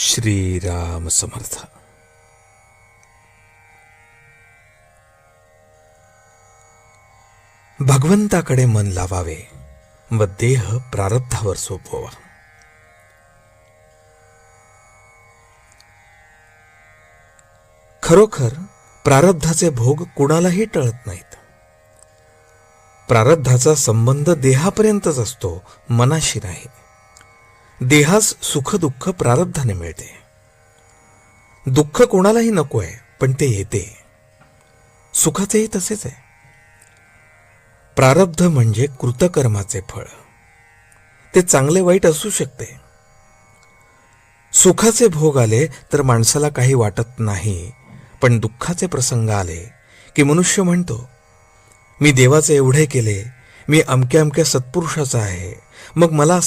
श्रीराम समर्थ. भगवंताकडे मन लावावे व देह प्रारब्धावर सोपवा खरोखर प्रारब्धाचे भोग कुणालाही टळत नाहीत. प्रारब्धाचा संबंध देहापर्यंतच असतो मनाशी नाही. देहास सुख दुःख प्रारब्धाने मिळते. दुःख कोणालाही नको आहे पण ते येते. सुखाचेही तसेच आहे. प्रारब्ध म्हणजे कृतकर्माचे फळ. ते चांगले वाईट असू शकते. सुखाचे भोग आले तर माणसाला काही वाटत नाही पण दुःखाचे प्रसंग आले की मनुष्य म्हणतो मी देवाचे एवढे केले मी अमक्या अमक्या सत्पुरुषाचा आहे मग मला असे